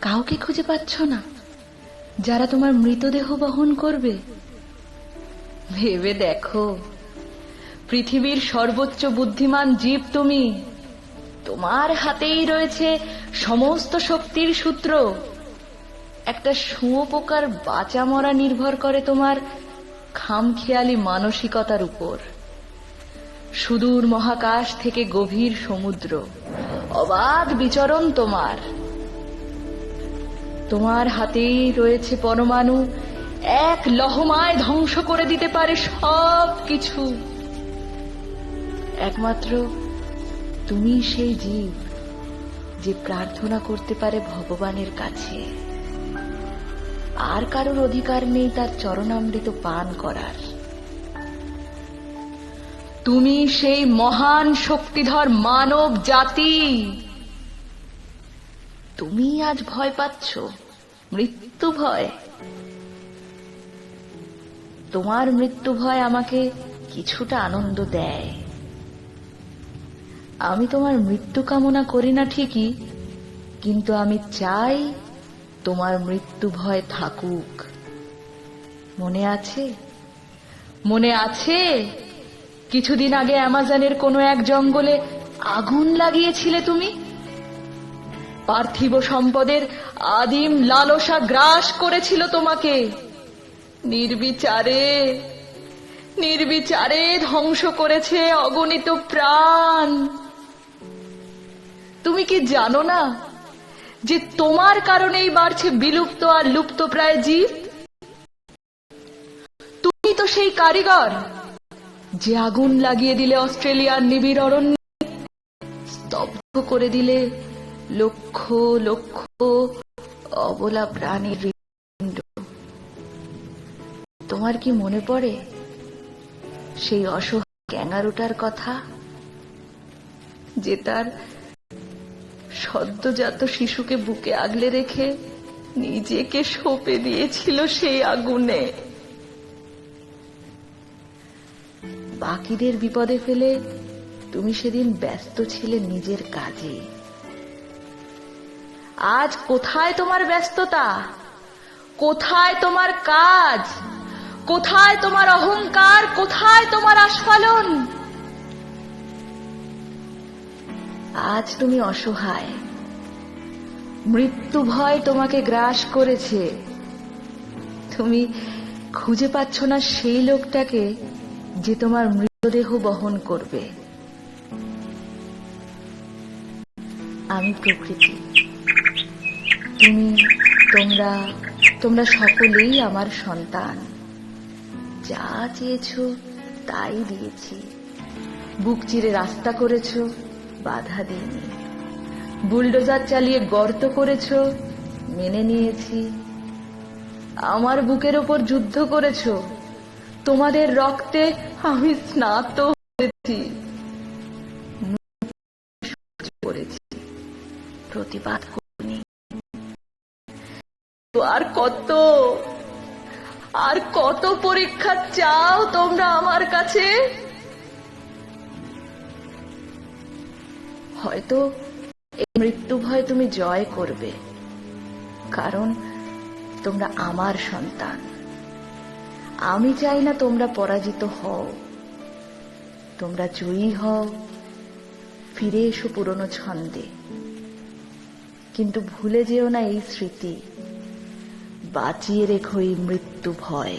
কাউকে খুঁজে পাচ্ছ না। যারা তোমার মৃতদেহ বহন করবে। ভেবে দেখো, পৃথিবীর সর্বোচ্চ বুদ্ধিমান জীব তুমি। তোমার হাতেই রয়েছে সমস্ত শক্তির সূত্র। একটা শুঁয়োপোকার বাঁচা মরা নির্ভর করে তোমার খামখেয়ালি মানসিকতার উপর। সুদূর মহাকাশ থেকে গভীর সমুদ্র। অবাধ বিচরণ তোমার। তোমার হাতেই রয়েছে পরমাণু। এক লহমায় ধ্বংস করে দিতে পারে সব কিছু। একমাত্র তুমি সেই জীব যে প্রার্থনা করতে পারে ভগবানের কাছে। আর কারোর অধিকার নেই তার চরণামৃত পান করার। তুমি সেই মহান শক্তিধর মানব জাতি। তুমি আজ ভয় পাচ্ছ। মৃত্যু ভয়। তোমার মৃত্যু ভয় আমাকে কিছুটা আনন্দ দেয়। আমি তোমার মৃত্যু কামনা করি না ঠিকই, কিন্তু আমি চাই তোমার মৃত্যু ভয় থাকুক। মনে আছে? মনে আছে? কিছুদিন আগে অ্যামাজনের কোনো এক জঙ্গলে আগুন লাগিয়েছিলে তুমি? পার্থিব সম্পদের আদিম লালসা গ্রাস করেছিল তোমাকে। নির্বিচারে নির্বিচারে ধ্বংস করেছে অগণিত প্রাণ। তুমি কি জানো না যে তোমার কারণেই বাড়ছে বিলুপ্ত আর লুপ্ত প্রায় জীব? তুমি তো সেই কারিগর যে আগুন লাগিয়ে দিলে অস্ট্রেলিয়ার নিবিড় অরণ্য, স্তব্ধ করে দিলে লক্ষ লক্ষ অবলা প্রাণীর হৃদপিণ্ড। তোমার কি মনে পড়ে সেই অসহায় ক্যাঙ্গারুটার কথা? যে তার সদ্যজাত শিশুকে বুকে আগলে রেখে নিজেকে সঁপে দিয়েছিল সেই আগুনে। বাকিদের বিপদে ফেলে তুমি সেদিন ব্যস্ত ছিলে নিজের কাজে। আজ কোথায় তোমার ব্যস্ততা? কোথায় তোমার কাজ? কোথায় তোমার অহংকার? কোথায় তোমার আস্ফালন? আজ তুমি অসহায়। মৃত্যু ভয় তোমাকে গ্রাস করেছে। তুমি খুঁজে পাচ্ছ না সেই লোকটাকে যে তোমার মৃতদেহ বহন করবে। আমি প্রকৃতি। তুমি, তোমরা তোমরা সকলেই আমার সন্তান। যা চেয়েছ তাই দিয়েছি। বুক চিরে রাস্তা করেছ, বাধা দিইনি। বুলডোজার চালিয়ে গর্ত করেছ, মেনে নিয়েছি। আমার বুকের ওপর যুদ্ধ করেছ। তোমাদের রক্তে আমি স্নাত হয়েছি। আর কত আর কত পরীক্ষা চাও তোমরা আমার কাছে? হয়তো এই মৃত্যু ভয় তুমি জয় করবে, কারণ তোমরা আমার সন্তান। আমি চাই না তোমরা পরাজিত হও। তোমরা জয়ী হও, ফিরে এসো পুরনো ছন্দে। কিন্তু ভুলে যেও না এই স্মৃতি। বাঁচিয়ে রেখো এই মৃত্যু ভয়।